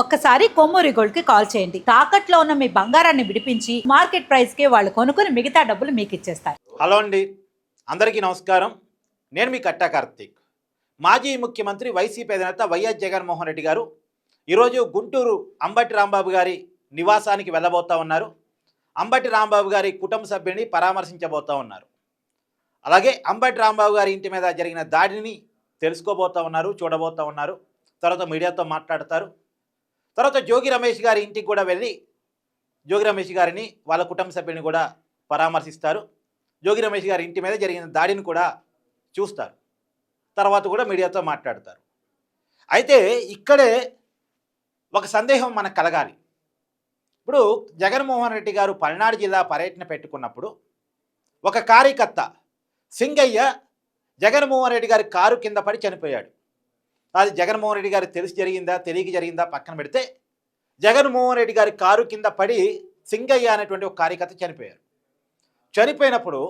ఒక్కసారి కొమ్మూరి గోల్డ్కి కాల్ చేయండి. తాకట్లో ఉన్న మీ బంగారాన్ని విడిపించి మార్కెట్ ప్రైస్కి వాళ్ళు కొనుక్కుని మిగతా డబ్బులు మీకు ఇచ్చేస్తారు. హలో అండి. అందరికీ నమస్కారం. నేను మీ కట్టా కార్తీక్. మాజీ ముఖ్యమంత్రి వైసీపీ అధినేత వైఎస్ జగన్మోహన్ రెడ్డి గారు ఈరోజు గుంటూరు అంబటి రాంబాబు గారి నివాసానికి వెళ్ళబోతా ఉన్నారు. అంబటి రాంబాబు గారి కుటుంబ సభ్యుని పరామర్శించబోతా ఉన్నారు. అలాగే అంబటి రాంబాబు గారి ఇంటి మీద జరిగిన దాడిని తెలుసుకోబోతా ఉన్నారు చూడబోతా ఉన్నారు. తర్వాత మీడియాతో మాట్లాడతారు. తర్వాత జోగి రమేష్ గారి ఇంటికి కూడా వెళ్ళి జోగి రమేష్ గారిని వాళ్ళ కుటుంబ సభ్యుని కూడా పరామర్శిస్తారు. జోగి రమేష్ గారి ఇంటి మీద జరిగిన దాడిని కూడా చూస్తారు. తర్వాత కూడా మీడియాతో మాట్లాడతారు. అయితే ఇక్కడే ఒక సందేహం మనకు కలగాలి. ఇప్పుడు జగన్మోహన్ రెడ్డి గారు పల్నాడు జిల్లా పర్యటన పెట్టుకున్నప్పుడు ఒక కార్యకర్త సింగయ్య జగన్మోహన్ రెడ్డి గారి కారు కింద పడి చనిపోయాడు. అది జగన్మోహన్ రెడ్డి గారికి తెలిసి జరిగిందా తెలియక జరిగిందా పక్కన పెడితే జగన్మోహన్ రెడ్డి గారి కారు కింద పడి సింగయ్య అనేటువంటి ఒక కార్యకర్త చనిపోయారు. చనిపోయినప్పుడు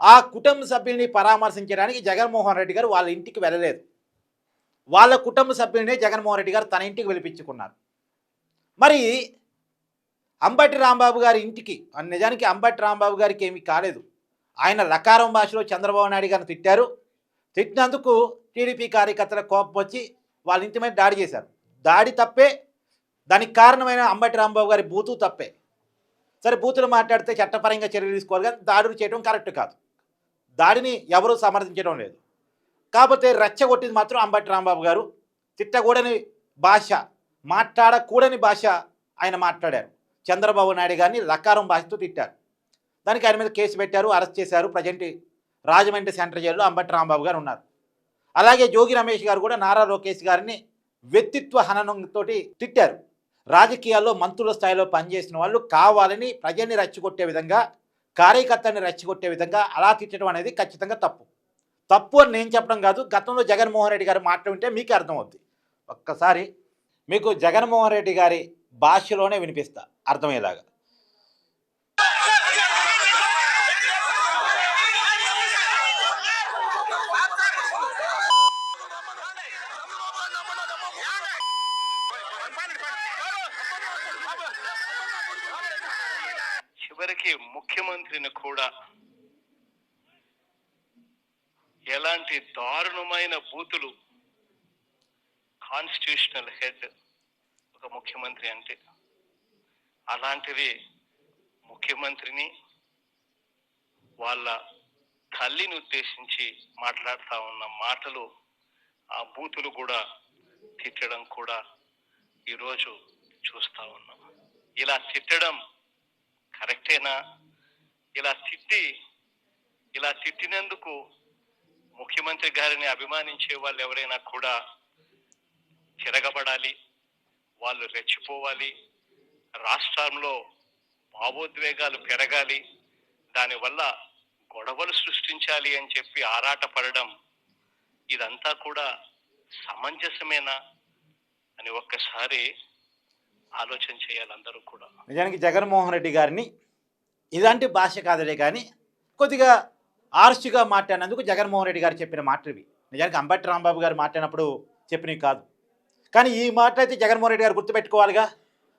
ఆ కుటుంబ సభ్యుల్ని పరామర్శించడానికి జగన్మోహన్ రెడ్డి గారు వాళ్ళ ఇంటికి వెళ్ళలేదు. వాళ్ళ కుటుంబ సభ్యులనే జగన్మోహన్ రెడ్డి గారు తన ఇంటికి పిలిపించుకున్నారు. మరి అంబటి రాంబాబు గారి ఇంటికి నిజానికి అంబటి రాంబాబు గారికి ఏమీ కాలేదు. ఆయన లకారం భాషలో చంద్రబాబు నాయుడు గారిని తిట్టారు. తిట్టినందుకు టీడీపీ కార్యకర్తల కోపం వచ్చి వాళ్ళ ఇంటి మీద దాడి చేశారు. దాడి తప్పే దానికి కారణమైన అంబటి రాంబాబు గారి బూతు తప్పే. సరే బూతులు మాట్లాడితే చట్టపరంగా చర్యలు తీసుకోవాలి కానీ దాడులు చేయడం కరెక్ట్ కాదు. దాడిని ఎవరూ సమర్థించడం లేదు. కాకపోతే రెచ్చగొట్టింది మాత్రం అంబటి రాంబాబు గారు. తిట్టకూడని భాష మాట్లాడకూడని భాష ఆయన మాట్లాడారు. చంద్రబాబు నాయుడు గారిని లకారం భాషతో తిట్టారు. దానికి ఆయన మీద కేసు పెట్టారు అరెస్ట్ చేశారు ప్రజెంట్ రాజమండ్రి సెంటర్ జైల్లో అంబటి రాంబాబు గారు ఉన్నారు. అలాగే జోగి రమేష్ గారు కూడా నారా లోకేష్ గారిని వ్యక్తిత్వ హననంతో తిట్టారు. రాజకీయాల్లో మంత్రుల స్థాయిలో పనిచేసిన వాళ్ళు కావాలని ప్రజల్ని రెచ్చగొట్టే విధంగా కార్యకర్తని రెచ్చగొట్టే విధంగా అలా తిట్టడం అనేది ఖచ్చితంగా తప్పు. తప్పు అని నేను చెప్పడం కాదు గతంలో జగన్మోహన్ రెడ్డి గారు మాట్లాడుంటే మీకు అర్థమవుద్ది. ఒక్కసారి మీకు జగన్మోహన్ రెడ్డి గారి భాషలోనే వినిపిస్తా అర్థమయ్యేలాగా. చివరికి ముఖ్యమంత్రిని కూడా ఎలాంటి దారుణమైన బూతులు కాన్స్టిట్యూషనల్ హెడ్ ఒక ముఖ్యమంత్రి అంటే అలాంటివి ముఖ్యమంత్రిని వాళ్ళ తల్లిని ఉద్దేశించి మాట్లాడుతూ ఉన్న మాటలు ఆ బూతులు కూడా తిట్టడం కూడా ఈరోజు చూస్తా ఉన్నాం. ఇలా తిట్టడం కరెక్టేనా? ఇలా తిట్టి ఇలా తిట్టినందుకు ముఖ్యమంత్రి గారిని అభిమానించే వాళ్ళు ఎవరైనా కూడా తిరగబడాలి వాళ్ళు రెచ్చిపోవాలి రాష్ట్రంలో భావోద్వేగాలు పెరగాలి దానివల్ల గొడవలు సృష్టించాలి అని చెప్పి ఆరాటపడడం ఇదంతా కూడా సమంజసమేనా? అని ఒక్కసారి ఆలోచన చేయాలి అందరూ కూడా. నిజానికి జగన్మోహన్ రెడ్డి గారిని ఇలాంటి భాష కాదులే కానీ కొద్దిగా ఆర్ష్గా మాట్లాడినందుకు జగన్మోహన్ రెడ్డి గారు చెప్పిన మాటవి నిజానికి అంబటి రాంబాబు గారు మాట్లాడినప్పుడు చెప్పినవి కాదు. కానీ ఈ మాటలైతే అయితే జగన్మోహన్ రెడ్డి గారు గుర్తుపెట్టుకోవాలిగా.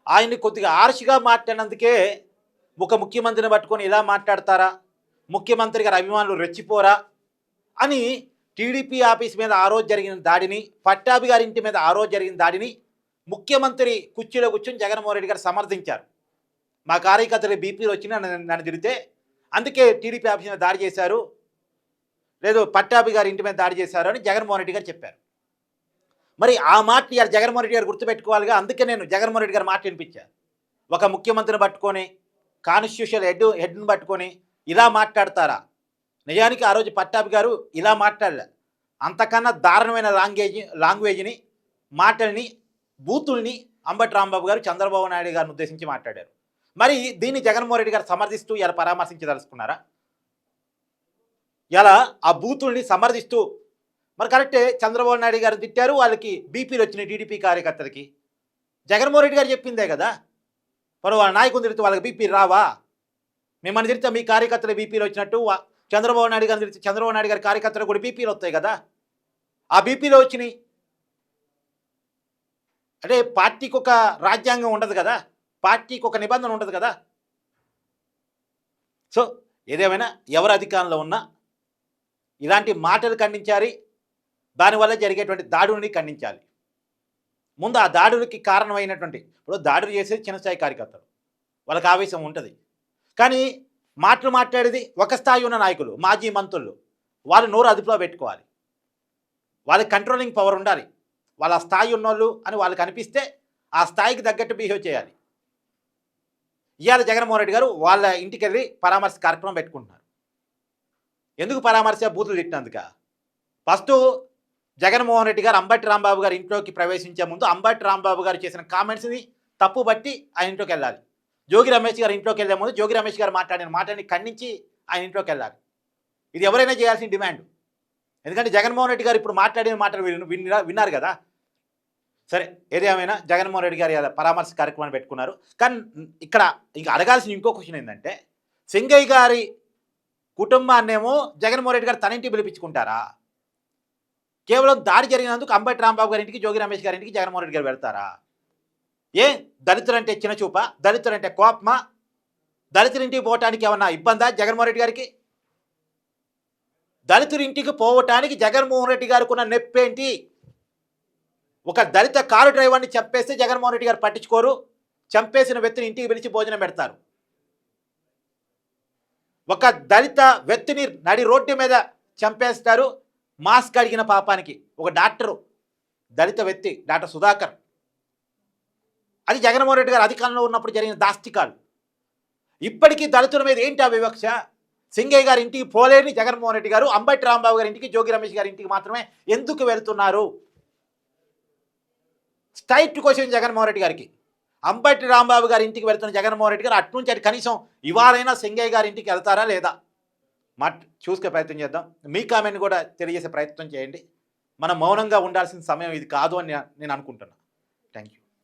ఆయన్ని కొద్దిగా ఆర్ష్గా మాట్లాడినందుకే ఒక ముఖ్యమంత్రిని పట్టుకొని ఇలా మాట్లాడతారా? ముఖ్యమంత్రి గారి అభిమానులు రెచ్చిపోరా? అని టీడీపీ ఆఫీస్ మీద ఆ రోజు జరిగిన దాడిని పట్టాభి గారి ఇంటి మీద ఆ రోజు జరిగిన దాడిని ముఖ్యమంత్రి కుర్చీలో కూర్చొని జగన్మోహన్ రెడ్డి గారు సమర్థించారు. మా కార్యకర్తలు బీపీలు వచ్చినా నన్ను తిరిగితే అందుకే టీడీపీ ఆఫీస్ మీద దాడి చేశారు. లేదు పట్టాభి గారి ఇంటి మీద దాడి చేశారు అని జగన్మోహన్ రెడ్డి గారు చెప్పారు. మరి ఆ మాట ఇవాళ జగన్మోహన్ రెడ్డి గారు గుర్తుపెట్టుకోవాలిగా? అందుకే నేను జగన్మోహన్ రెడ్డి గారు మాట వినిపించాను ఒక ముఖ్యమంత్రిని పట్టుకొని కాన్స్టిట్యూషన్ హెడ్ హెడ్ని పట్టుకొని ఇలా మాట్లాడతారా? నిజానికి ఆ రోజు పట్టాభి గారు ఇలా మాట్లాడలే. అంతకన్నా దారుణమైన లాంగ్వేజ్ లాంగ్వేజ్ని మాటల్ని బూతుల్ని అంబటి రాంబాబు గారు చంద్రబాబు నాయుడు గారిని ఉద్దేశించి మాట్లాడారు. మరి దీన్ని జగన్మోహన్ రెడ్డి గారు సమర్థిస్తూ ఇలా పరామర్శించదలుచుకున్నారా? ఇలా ఆ బూతుల్ని సమర్థిస్తూ మరి కరెక్టే చంద్రబాబు నాయుడు గారు తిట్టారు వాళ్ళకి బీపీలు వచ్చినాయి టీడీపీ కార్యకర్తలకి. జగన్మోహన్ రెడ్డి గారు చెప్పిందే కదా? మరి వాళ్ళ నాయకుని తిడితే వాళ్ళకి బీపీ రావా? మిమ్మల్ని తిడితే మీ కార్యకర్తలు బీపీలు వచ్చినట్టు చంద్రబాబు నాయుడు గారిని తిడితే చంద్రబాబు నాయుడు గారి కార్యకర్తలు కూడా బీపీలు వస్తాయి కదా? ఆ బీపీలో వచ్చినాయి. అంటే పార్టీకి ఒక రాజ్యాంగం ఉండదు కదా? పార్టీకి ఒక నిబంధన ఉండదు కదా? సో ఏదేమైనా ఎవరు అధికారంలో ఉన్నా ఇలాంటి మాటలు ఖండించాలి దానివల్ల జరిగేటువంటి దాడుని ఖండించాలి. ముందు ఆ దాడులకి కారణమైనటువంటి ఇప్పుడు దాడులు చేసేది చిన్న స్థాయి కార్యకర్తలు వాళ్ళకి ఆవేశం ఉంటుంది. కానీ మాటలు మాట్లాడేది ఒక స్థాయి ఉన్న నాయకులు మాజీ మంత్రులు వాళ్ళు నోరు అదుపులో పెట్టుకోవాలి. వాళ్ళకి కంట్రోలింగ్ పవర్ ఉండాలి. వాళ్ళ స్థాయి ఉన్నోళ్ళు అని వాళ్ళకి అనిపిస్తే ఆ స్థాయికి తగ్గట్టు బిహేవ్ చేయాలి. ఇవాళ జగన్మోహన్ రెడ్డి గారు వాళ్ళ ఇంటికి వెళ్ళి పరామర్శ కార్యక్రమం పెట్టుకుంటున్నారు. ఎందుకు పరామర్శ బూతులు తిట్టినందుక? ఫస్ట్ జగన్మోహన్ రెడ్డి గారు అంబటి రాంబాబు గారి ఇంట్లోకి ప్రవేశించే ముందు అంబటి రాంబాబు గారు చేసిన కామెంట్స్ని తప్పు బట్టి ఆయన ఇంట్లోకి వెళ్ళాలి. జోగి రమేష్ గారి ఇంట్లోకి వెళ్ళే ముందు జోగి రమేష్ గారు మాట్లాడిన మాటని ఖండించి ఆయన ఇంట్లోకి వెళ్ళాలి. ఇది ఎవరైనా చేయాల్సిన డిమాండ్. ఎందుకంటే జగన్మోహన్ రెడ్డి గారు ఇప్పుడు మాట్లాడిన మాటలు విన్నారు కదా. సరే ఏదేమైనా జగన్మోహన్ రెడ్డి గారు పరామర్శ కార్యక్రమాన్ని పెట్టుకున్నారు. కానీ ఇక్కడ ఇంకా అడగాల్సిన ఇంకో క్వశ్చన్ ఏంటంటే సింగయ్య గారి కుటుంబాన్నేమో జగన్మోహన్ రెడ్డి గారు తన పిలిపించుకుంటారా? కేవలం దాడి జరిగినందుకు అంబటి రాంబాబు గారి ఇంటికి జోగి రమేష్ గారి ఇంటికి జగన్మోహన్ రెడ్డి గారు వెళ్తారా? ఏ దళితులంటే చిన్నచూప దళితులంటే కోపమా? దళితులింటికి పోవటానికి ఏమన్నా ఇబ్బందా జగన్మోహన్ రెడ్డి గారికి? దళితుడింటికి పోవటానికి జగన్మోహన్ రెడ్డి గారికి ఉన్న నొప్పేంటి? ఒక దళిత కారు డ్రైవర్ని చంపేస్తే జగన్మోహన్ రెడ్డి గారు పట్టించుకోరు. చంపేసిన వ్యక్తిని ఇంటికి పిలిచి భోజనం పెడతారు. ఒక దళిత వ్యక్తిని నడి రోడ్డు మీద చంపేస్తారు. మాస్క్ అడిగిన పాపానికి. ఒక డాక్టరు దళిత వ్యక్తి డాక్టర్ సుధాకర్. అది జగన్మోహన్ రెడ్డి గారు అధికారంలో ఉన్నప్పుడు జరిగిన దాస్తికాలు ఇప్పటికీ దళితుల మీద ఏంటి ఆ వివక్ష? సింగయ్య గారి ఇంటికి పోలేని జగన్మోహన్ రెడ్డి గారు అంబటి రాంబాబు గారి ఇంటికి జోగి రమేష్ గారి ఇంటికి మాత్రమే ఎందుకు వెళ్తున్నారు? స్ట్రైట్ క్వశ్చన్ జగన్మోహన్ రెడ్డి గారికి. అంబటి రాంబాబు గారి ఇంటికి వెళ్తున్న జగన్మోహన్ రెడ్డి గారు అట్నుంచి అటు కనీసం ఇవాళైనా సింగయ్య గారి ఇంటికి వెళ్తారా లేదా? మా చూసుకే ప్రయత్నం చేద్దాం. మీ కామెంట్ కూడా తెలియజేసే ప్రయత్నం చేయండి. మనం మౌనంగా ఉండాల్సిన సమయం ఇది కాదు అని నేను అనుకుంటున్నాను థ్యాంక్ యూ